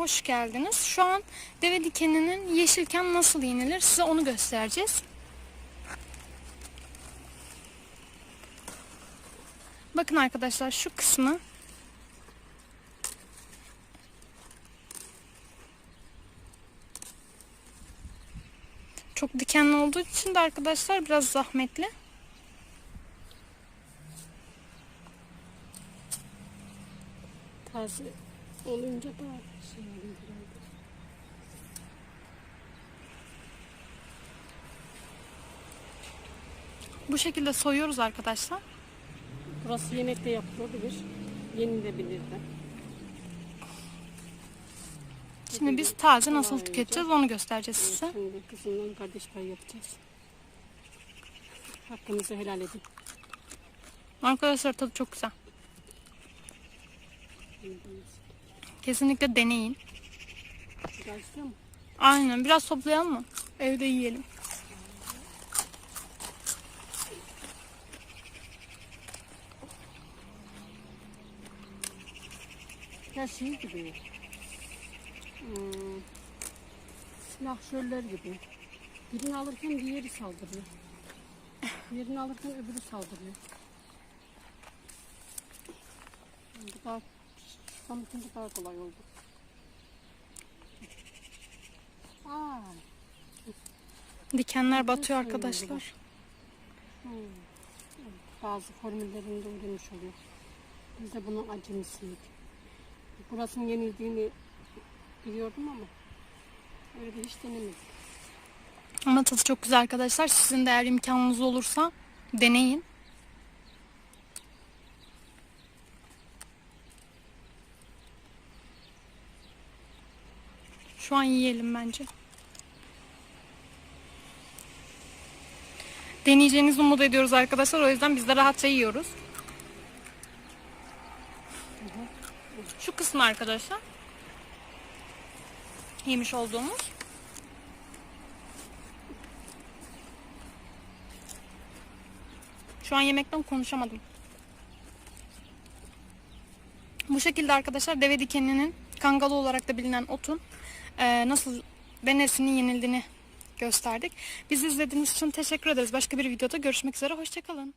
Hoş geldiniz. Şu an deve dikeninin yeşilken nasıl yenilir size onu göstereceğiz. Bakın arkadaşlar şu kısmı çok dikenli olduğu için de arkadaşlar biraz zahmetli. Taze olunca daha şey oluyor herhalde. Bu şekilde soyuyoruz arkadaşlar. Burası yemekte yapılabilir. Yenilebilir de. Şimdi biz taze nasıl tüketeceğiz onu göstereceğiz size. Şimdi kızımla kardeş pay yapacağız. Hakkınızı helal edin. Arkadaşlar tadı çok güzel. Kesinlikle deneyin. Mu? Aynen biraz toplayalım mı? Evde yiyelim. Ya şey gibi. Hmm, silahşörler gibi. Birini alırken diğeri saldırıyor. Diğerini alırken öbürü saldırıyor. Bu daha, tanıtınca daha kolay oldu. Aa, Dikenler batıyor arkadaşlar. hmm. Bazı formüllerini de öğrenmiş oluyor. Biz de bunun acemisiyiz. Burasının yenildiğini biliyordum ama öyle de hiç denemedik. Ama tadı çok güzel arkadaşlar. Sizin de eğer imkanınız olursa deneyin. Şu an yiyelim bence. Deneyeceğinizi umut ediyoruz arkadaşlar. O yüzden biz de rahatça yiyoruz. Şu kısmı arkadaşlar. Yemiş olduğumuz. Şu an yemekten konuşamadım. Bu şekilde arkadaşlar deve dikeninin kangalı olarak da bilinen otun eee, nasıl ve nesinin yenildiğini gösterdik. Bizi izlediğiniz için teşekkür ederiz. Başka bir videoda görüşmek üzere. Hoşçakalın.